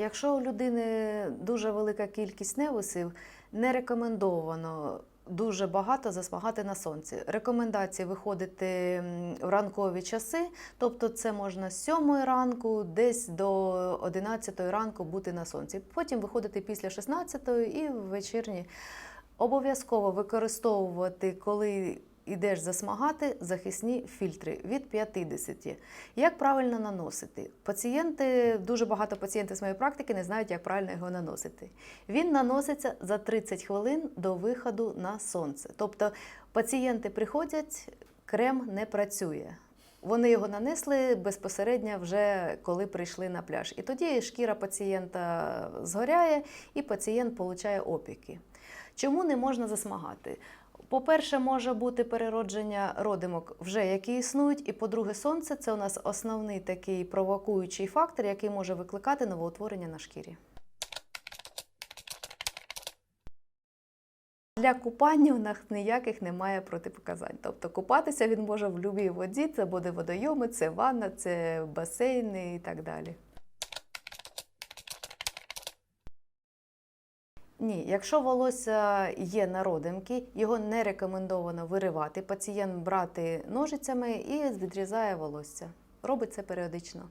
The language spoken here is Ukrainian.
Якщо у людини дуже велика кількість невусів, не рекомендовано дуже багато засмагати на сонці. Рекомендації виходити в ранкові часи, тобто це можна з 7 ранку, десь до 11 ранку бути на сонці. Потім виходити після 16 і в вечірні. Обов'язково використовувати, коли йдеш засмагати, захисні фільтри від 50. Як правильно наносити? Пацієнти, дуже багато пацієнтів з моєї практики не знають, як правильно його наносити. Він наноситься за 30 хвилин до виходу на сонце. Тобто пацієнти приходять, крем не працює. Вони його нанесли безпосередньо вже коли прийшли на пляж. І тоді шкіра пацієнта згоряє, і пацієнт отримує опіки. Чому не можна засмагати? По-перше, може бути переродження родимок, вже які існують. І по-друге, сонце це у нас основний такий провокуючий фактор, який може викликати новоутворення на шкірі. Для купання у нас ніяких немає протипоказань. Тобто купатися він може в будь-якій воді, це буде водойоми, це ванна, це басейни і так далі. Ні, якщо волосся є на родимки, його не рекомендовано виривати. Пацієнт брати ножицями і відрізає волосся. Робить це періодично.